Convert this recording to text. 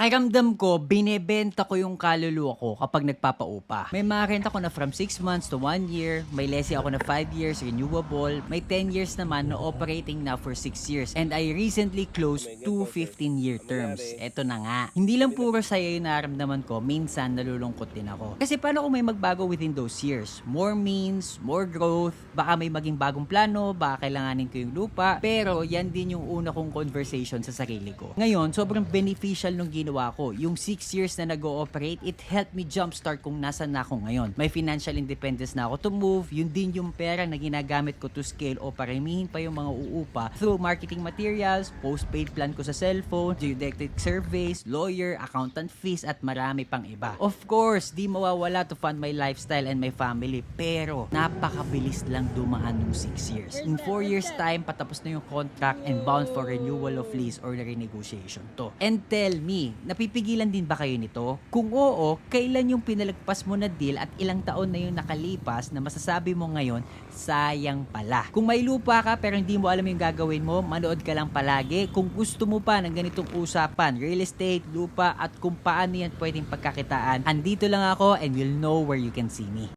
Pakiramdam ko, binebenta ko yung kaluluwa ko kapag nagpapaupa. May mga rent ako na from 6 months to 1 year, may lessee ako na 5 years, renewable, may 10 years naman na operating na for 6 years. And I recently closed two 15-year terms. Eto na nga. Hindi lang puro saya yung naramdaman ko, minsan nalulungkot din ako. Kasi paano kung may magbago within those years? More means, more growth, baka may maging bagong plano, baka kailanganin ko yung lupa. Pero yan din yung una kong conversation sa sarili ko. Ngayon, sobrang beneficial nung ginawa ko. Yung 6 years na nag-ooperate, it helped me jumpstart kung nasan na ako ngayon. May financial independence na ako to move. Yun din yung pera na ginagamit ko to scale o paramihin pa yung mga uupa through marketing materials, postpaid plan ko sa cellphone, geodetic surveys, lawyer, accountant fees, at marami pang iba. Of course, di mawawala to fund my lifestyle and my family. Pero, napakabilis lang dumaan nung 6 years. In 4 years time, patapos na yung contract and bound for renewal of lease or renegotiation to. And tell me, napipigilan din ba kayo nito? Kung oo, kailan yung pinalagpas mo na deal at ilang taon na yung nakalipas na masasabi mo ngayon, sayang pala. Kung may lupa ka pero hindi mo alam yung gagawin mo, manood ka lang palagi. Kung gusto mo pa ng ganitong usapan, real estate, lupa at kung paano yan pwedeng pagkakitaan, andito lang ako and you'll know where you can see me.